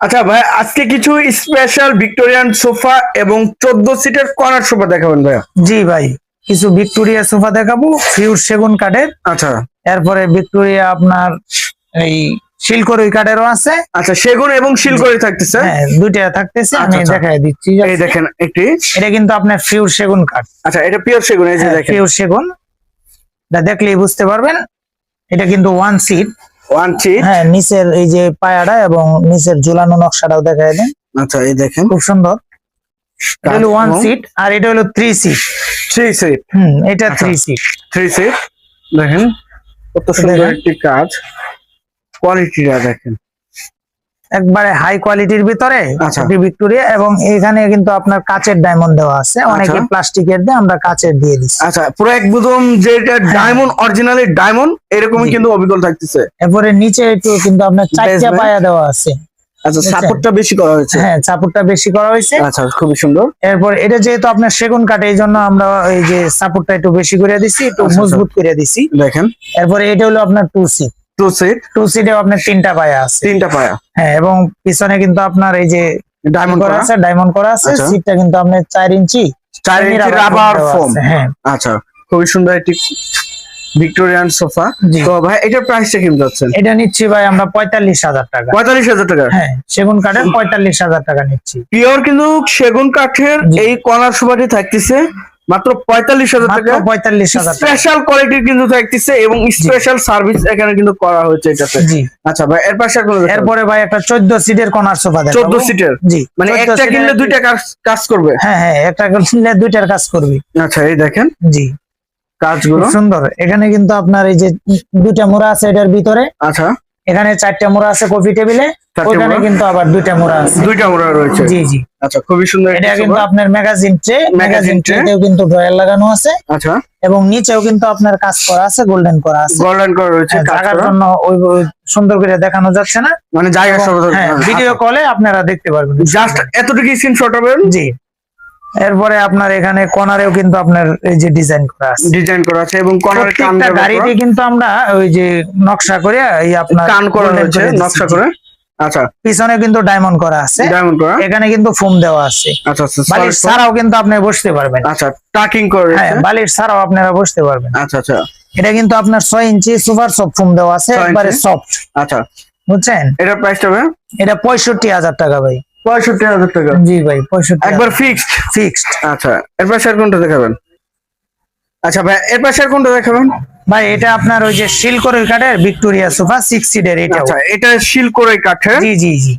আচ্ছা ভাই আজকে কিছু স্পেশাল ভিক্টোরিয়ান সোফা এবং চোদ্দ সিটের কর্নার সোফা দেখাবেন ভাইয়া। জি ভাই কিছু ভিক্টোরিয়া সোফা দেখাবো ফিউর সেগুন কাঠের। আচ্ছা। এরপরে ভিক্টোরিয়া আপনার এই শিলকরই কাঠেরও আছে। আচ্ছা সেগুন এবং শিলকড়ি থাকতেছে। হ্যাঁ দুইটা থাকতেছে আমি আচ্ছা, আচ্ছা। দেখাই দিচ্ছি এই দেখেন একটি। এটা কিন্তু আপনার ফিউর সেগুন কাঠ। আচ্ছা এটা পিওর সেগুন এই যে দেখেন। ফিউর সেগুন। এটা দেখলেই বুঝতে পারবেন এটা কিন্তু ওয়ান সিট ওয়ান সিট হ্যাঁ নিচের এই যে পায়াটা এবং নিচের ঝুলানো নকশাটাও দেখায় দেন। আচ্ছা এই দেখেন। খুব সুন্দর। এটা হলো ওয়ান সিট আর এটা হলো থ্রি সিট থ্রি সিট হুম এটা। থ্রি সিট থ্রি সিট দেখেন কত সুন্দর একটি কাজ। কোয়ালিটিটা দেখেন। একবারে হাই কোয়ালিটির ভিতরে আচ্ছা। ভিক্টোরিয়া এবং এখানে কিন্তু আপনার কাচের ডায়মন্ড দেওয়া আছে অনেকে আচ্ছা। প্লাস্টিকের দিয়ে আমরা কাচের দিয়ে দিচ্ছি আচ্ছা পুরো একদম যেটা ডায়মন্ড অরিজিনালি ডায়মন্ড এরকমই। কিন্তু অবিকল থাকতেছে এরপরে নিচে একটু কিন্তু আপনার চারটা? পায়া দেওয়া আছে আচ্ছা? সাপোর্টটা বেশি করা হয়েছে হ্যাঁ চাপুরটা বেশি করা হয়েছে আচ্ছা খুবই সুন্দর এরপর এটা যেহেতু আপনার সেগুন কাঠে এই জন্য আমরা এই যে সাপোর্টটা একটু বেশি করে দিছি একটু আচ্ছা, আচ্ছা। মজবুত করে দিছি দেখেন এরপরে এটা হলো আপনার two seat two seat two সিটে আপনার তিনটা পায়া আছে। তিনটা পায়া। হ্যাঁ এবং পিছনে কিন্তু আপনার এই যে ডায়মন্ড করা আছে? ডায়মন্ড করা আছে। আচ্ছা। সিটটা কিন্তু আপনার চার ইঞ্চি চার ইঞ্চি রাবার ফোম হ্যাঁ। আচ্ছা খুবই সুন্দর একটি ভিক্টোরিয়ান সোফা তো ভাই এটার প্রাইসটা কেমন যাচ্ছেন এটা নিচ্ছি ভাই আমরা পঁয়তাল্লিশ হাজার টাকা। পঁয়তাল্লিশ হাজার টাকা? হ্যাঁ সেগুন কাঠের পঁয়তাল্লিশ হাজার টাকা নিচ্ছি। পিওর কিন্তু সেগুন কাঠের এই কর্নার সোফাটি থাকতেছে। মাত্র পঁয়তাল্লিশ হাজার টাকা। পঁয়তাল্লিশ হাজার স্পেশাল কোয়ালিটির কিন্তু থাকতেছে এবং স্পেশাল সার্ভিস এখানে কিন্তু করা হয়েছে এটাতে। জি। আচ্ছা ভাই এর পাশে এরপরে ভাই একটা চোদ্দ সিটের কর্নার সোফা চোদ্দ সিটের জি মানে একটা কিনলে দুইটা কাজ- কাজ করবে? হ্যাঁ হ্যাঁ একটা কিনলে দুইটার কাজ করবে। আচ্ছা এই দেখেন। জি। কাজগুলো? সুন্দর। এখানে কিন্তু আপনার এই যে দুইটা মোড়া আছে এটার ভিতরে। আচ্ছা। এখানে চারটা মোড়া আছে কফি টেবিলে ওখানে কিন্তু আবার দুইটা মোড়া আছে। দুইটা মোড়া রয়েছে। জি জি। আচ্ছা খুবই সুন্দর এটা কিন্তু আপনার ম্যাগাজিন ট্রে ম্যাগাজিন। ট্রেতেও কিন্তু ড্রয়ার লাগানো আছে। আচ্ছা। এবং নিচেও কিন্তু আপনার কাজ করা আছে গোল্ডেন করা আছে। গোল্ডেন করা রয়েছে হ্যাঁ, জায়গার জন্য ওই সুন্দর করে দেখানো যাচ্ছে না। মানে জায়গা হ্যাঁ ভিডিও কলে আপনারা দেখতে পারবেন। জাস্ট এতটুকু স্ক্রিনশট হবেন জি। এরপরে আপনার এখানে কর্নারেও কিন্তু আপনার এই যে ডিজাইন করা আছে। ডিজাইন করা আছে এবং কর্নারে কান প্রত্যেকটা গাড়িতে কিন্তু আমরা ওই যে নকশা করে এই আপনার কান করা দিচ্ছি। নকশা করে। আচ্ছা। পিছনে কিন্তু ডায়মন্ড করা আছে। ডায়মন্ড করা। এখানে কিন্তু ফোম দেওয়া আছে। আচ্ছা আচ্ছা বালিশ solid ছাড়াও কিন্তু আপনি বসতে পারবেন। আচ্ছা টাকিং করে হ্যাঁ বালিশ ছাড়াও আপনারা বসতে পারবেন। আচ্ছা আচ্ছা। এটা কিন্তু আপনার ছয় ইঞ্চি সুপার সফট ফোম দেওয়া আছে একবারে সফট আচ্ছা। বুঝছেন? এটা প্রাইসটা হবে এটা পঁয়ষট্টি হাজার টাকা ভাই। পঁয়ষট্টি হাজার টাকা। জি ভাই পঁয়ষট্টি একবার ফিক্সড ফিক্সড আচ্ছা। এর পাশে আর কোনটা দেখাবেন? আচ্ছা ভাই এর পাশে আর কোনটা দেখাবেন? ভাই এটা আপনার ওই যে শিলকরের কাঠের ভিক্টোরিয়া সোফা সিক্স সিডের এটা আচ্ছা এটা শিল করে কাঠের? জি জি জি।